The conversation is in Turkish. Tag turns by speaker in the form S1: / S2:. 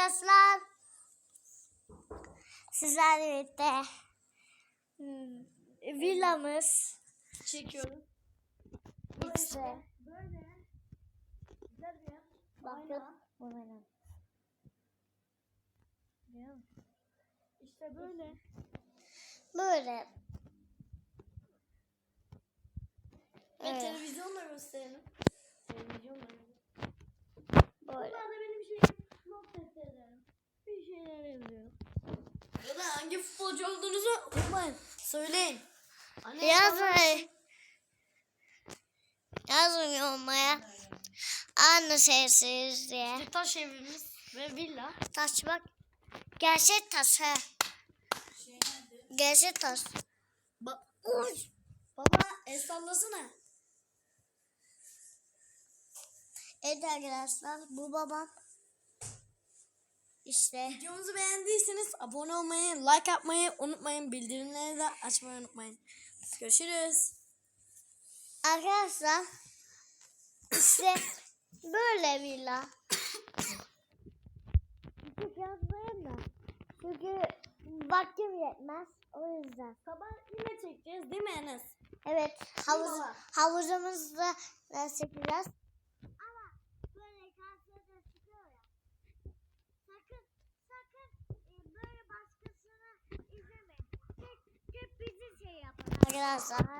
S1: arkadaşlar. Sizlerle birlikte hmm, villamız
S2: Çekiyorum.
S1: işte.
S2: Böyle. Güzel bir yer.
S1: Bakın benim.
S2: İşte böyle.
S1: Böyle.
S2: Ve
S1: Evet.
S2: televizyonla gösterelim. Televizyonla.
S1: Böyle.
S2: Burada da benim şey not defterim. Bir şeyler yazıyorum. Ya da hangi futbolcu olduğunuzu unutmayın. Söyleyin. Anne
S1: Yazmayın. Yazın yorumlara. Anne sessiz diye.
S2: Taş evimiz ve villa.
S1: Taş bak. Gerçek taş he. Gerçek taş.
S2: Ba Uy. Baba el sallasana.
S1: Evet arkadaşlar bu babam. İşte
S2: Videomuzu beğendiyseniz abone olmayı, like atmayı unutmayın. Bildirimleri de açmayı unutmayın. Görüşürüz.
S1: arkadaşlar işte böyle villa. Çok yazmayayım da. Çünkü vaktim yetmez. O yüzden.
S2: Sabah yine çekeceğiz değil mi Enes?
S1: Evet havuz, havuzumuzda da çekeceğiz. Arkadaşlar.